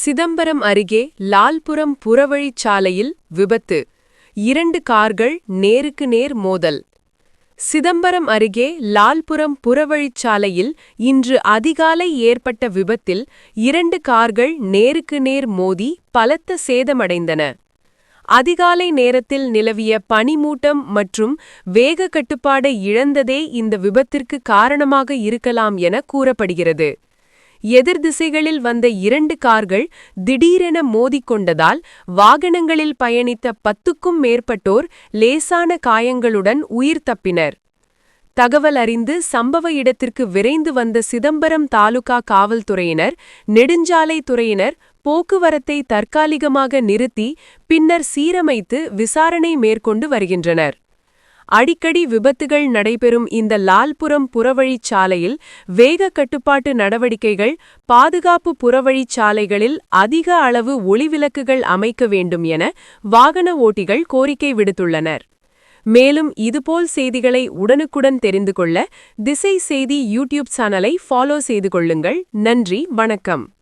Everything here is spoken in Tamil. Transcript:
சிதம்பரம் அருகே லால்புரம் புறவழிச்சாலையில் விபத்து. இரண்டு கார்கள் நேருக்கு நேர் மோதல். சிதம்பரம் அருகே லால்புரம் புறவழிச்சாலையில் இன்று அதிகாலை ஏற்பட்ட விபத்தில் இரண்டு கார்கள் நேருக்கு நேர் மோதி பலத்த சேதமடைந்தன. அதிகாலை நேரத்தில் நிலவிய பனிமூட்டம் மற்றும் வேக கட்டுப்பாடு இழந்ததே இந்த விபத்திற்கு காரணமாக இருக்கலாம் என கூறப்படுகிறது. எதிர் திசைகளில் வந்த இரண்டு கார்கள் திடீரென மோதிக்கொண்டதால் வாகனங்களில் பயணித்த பத்துக்கும் மேற்பட்டோர் லேசான காயங்களுடன் உயிர் தப்பினர். தகவல் அறிந்து சம்பவ இடத்திற்கு விரைந்து வந்த சிதம்பரம் தாலுகா காவல்துறையினர் நெடுஞ்சாலை துறையினர் போக்குவரத்தை தற்காலிகமாக நிறுத்தி பின்னர் சீரமைத்து விசாரணை மேற்கொண்டு வருகின்றனர். அடிக்கடி விபத்துகள் நடைபெறும் இந்த லால்புரம் புறவழிச்சாலையில் வேக கட்டுப்பாட்டு நடவடிக்கைகள் பாதுகாப்பு புறவழிச்சாலைகளில் அதிக அளவு ஒளிவிளக்குகள் அமைக்க வேண்டும் என வாகன ஓட்டிகள் கோரிக்கை விடுத்துள்ளனர். மேலும் இதுபோல் செய்திகளை உடனுக்குடன் தெரிந்து கொள்ள திசை செய்தி யூடியூப் சேனலை ஃபாலோ செய்து கொள்ளுங்கள். நன்றி வணக்கம்.